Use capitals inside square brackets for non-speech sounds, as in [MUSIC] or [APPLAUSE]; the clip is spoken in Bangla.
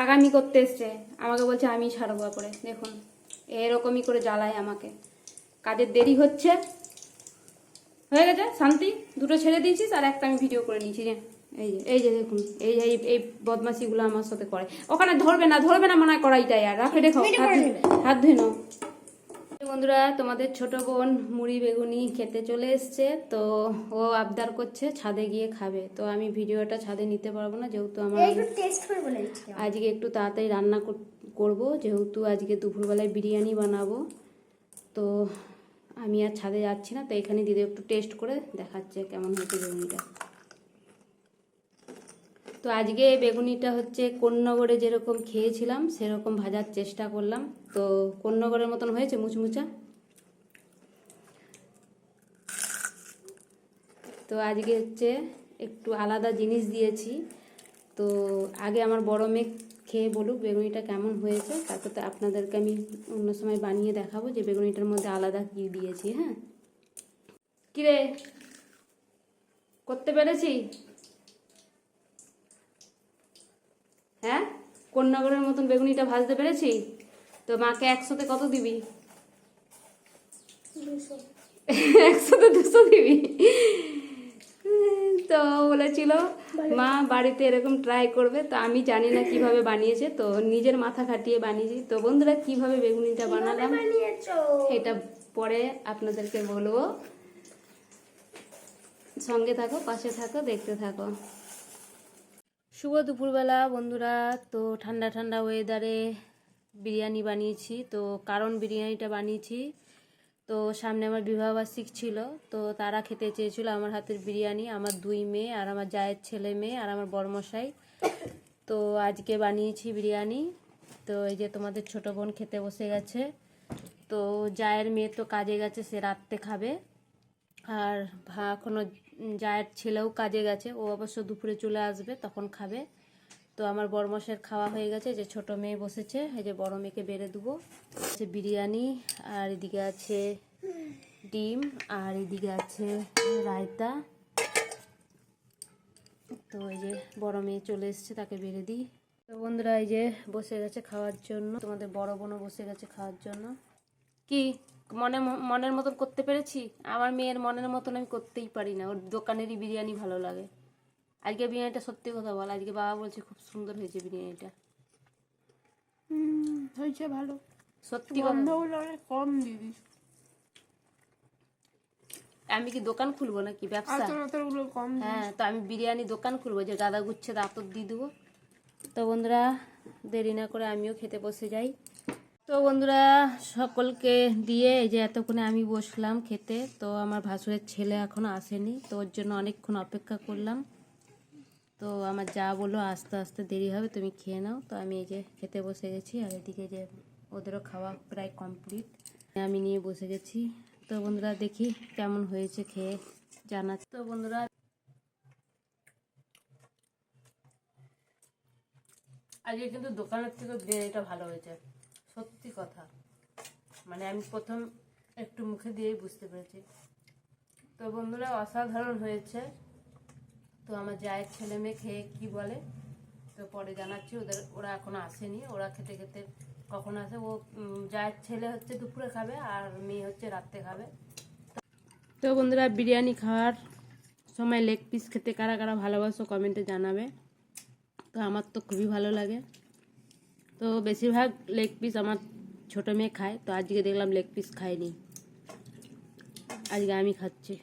পাগামি করতে এসছে। আমাকে বলছে আমি ছাড়বো করে দেখুন এরকমই করে জ্বালায় আমাকে। কাজের দেরি হচ্ছে। হয়ে গেছে? শান্তি? দুটো ছেড়ে দিয়েছিস আর একটা আমি ভিডিও করে নিয়েছি রে এই যে এই যে দেখুন এই যে এই- এই বদমাসিগুলো আমার সাথে করে। ওখানে ধরবে না ধরবে না মনে হয় কড়াইটাই আর রাখে দেখো হাত ধুয়ে নাও। বন্ধুরা তোমাদের ছোট বোন মুড়ি বেগুনি খেতে চলে এসছে তো ও আবদার করছে ছাদে গিয়ে খাবে। তো আমি ভিডিওটা ছাদে নিতে পারব না যেহেতু আমার আজকে একটু তাড়াতাড়ি রান্না কর- করব যেহেতু আজকে দুপুরবেলায় বিরিয়ানি বানাবো। তো আমি আর ছাদে যাচ্ছি না তো এখানে দিদি একটু টেস্ট করে দেখাচ্ছে কেমন হয়েছে বেগুনিটা। তো আজকে বেগুনিটা হচ্ছে কোন্নগরে যেরকম খেয়েছিলাম, সেরকম ভাজার চেষ্টা করলাম। তো কোন্নগরের মতন হয়েছে মুচমুচা? তো আজকে হচ্ছে একটু আলাদা জিনিস দিয়েছি। তো আগে আমার বড় মেয়ে খেয়ে বলুক বেগুনিটা কেমন হয়েছে, তারপর তো আপনাদেরকে আমি অন্য সময় বানিয়ে দেখাবো যে বেগুনিটার মধ্যে আলাদা কি দিয়েছি হ্যাঁ? কিরে, করতে পেরেছি? হ্যাঁ? কন্যাগরের মতন বেগুনিটা ভাজতে পেরেছি? তো মাকে একসাথে কত দিবি? [LAUGHS] একসাথে দুশো দিবি? তো বলেছিল মা বাড়িতে এরকম ট্রাই করবে। তো আমি জানি না কীভাবে বানিয়েছে তো নিজের মাথা খাটিয়ে বানিয়েছি। তো বন্ধুরা কীভাবে বেগুনিটা বানালাম? এটা পরে আপনাদেরকে বলব। সঙ্গে থাকো পাশে থাকো দেখতে থাকো। শুভ দুপুরবেলা বন্ধুরা। তো ঠান্ডা ঠান্ডা ওয়েদারে বিরিয়ানি বানিয়েছি। তো কারণ বিরিয়ানিটা বানিয়েছি। তো সামনে আমার বিবাহবার্ষিক ছিল। তো তারা খেতে চেয়েছিল আমার হাতের বিরিয়ানি, আমার দুই মেয়ে আর আমার জায়ের ছেলে মেয়ে আর আমার বড়মশাই। তো আজকে বানিয়েছি বিরিয়ানি। তো এই যে তোমাদের ছোট বোন খেতে বসে গেছে। তো জায়ের মেয়ে তো কাজে গেছে, সে রাত্রে খাবে। আর ভা- এখনও জায়ের ছেলেও কাজে গেছে, ও অবশ্য দুপুরে চলে আসবে, তখন খাবে। তো আমার বড়মশের খাওয়া হয়ে গেছে যে ছোট মেয়ে বসেছে, এই যে বড় মেয়েকে বেড়ে দেবো। আছে বিরিয়ানি, আর এদিকে আছে ডিম, আর এদিকে আছে রায়তা। তো এই যে বড় মেয়ে চলে এসেছে, তাকে বেড়ে দিই। তো বন্ধুরা, এই যে বসে গেছে খাওয়ার জন্য। তোমাদের বড় বোনও বসে গেছে খাওয়ার জন্য। কি? মনে মনের মতন করতে পেরেছি? আমার মেয়ের মনের মতন আমি করতেই পারি না। ওর দোকানেরই বিরিয়ানি ভালো লাগে। আজকে বিরিয়ানিটা সত্যি কথা বল। আজকে বাবা বলছে খুব সুন্দর হয়েছে বিরিয়ানিটা। হয়েছে ভালো। সত্যি কম দিদি আমি কি দোকান খুলবো নাকি? ব্যবসা? কম হ্যাঁ তো আমি বিরিয়ানি দোকান খুলবো। যে গাদা গুচ্ছে আতর দিয়ে দেবো। তো বন্ধুরা দেরি না করে আমিও খেতে বসে যাই। তো বন্ধুরা, সকলকে দিয়ে এই যে এতক্ষণে আমি বসলাম খেতে, তো আমার ভাসুরের ছেলে এখনও আসেনি, তো ওর জন্য অনেকক্ষণ অপেক্ষা করলাম। তো আমার যা বলল, আস্তে আস্তে দেরি হবে, তুমি খেয়ে নাও। তো আমি এই যে খেতে বসে গেছি, আর এদিকে যে ওদেরও খাওয়া প্রায় কমপ্লিট আমি নিয়ে বসে গেছি। তো বন্ধুরা, দেখি কেমন হয়েছে খেয়ে, জানাচ্ছি। তো বন্ধুরা, আজকে কিন্তু দোকানের থেকে বিরিয়ানিটা ভালো হয়েছে। সত্যি কথা। মানে আমি প্রথম একটু মুখে দিয়েই বুঝতে পেরেছি। তো বন্ধুরা, অসাধারণ হয়েছে। তো আমার জায়ের ছেলে মেয়ে খেয়ে কি বলে? তো পরে জানাচ্ছি, ওদের, ওরা এখনও আসেনি। ওরা খেতে খেতে কখন আসে? ও জায়ের ছেলে হচ্ছে দুপুরে খাবে আর মেয়ে হচ্ছে রাত্রে খাবে। তো বন্ধুরা, বিরিয়ানি খাওয়ার সময় লেগ পিস খেতে কারা কারা ভালোবাসো কমেন্টে জানাবে। তো আমার তো খুবই ভালো লাগে। তো বেশিরভাগ লেগ পিস আমার ছোটো মেয়ে খায়, তো আজকে দেখলাম লেগ পিস খায়নি। আজকে আমি খাচ্ছি।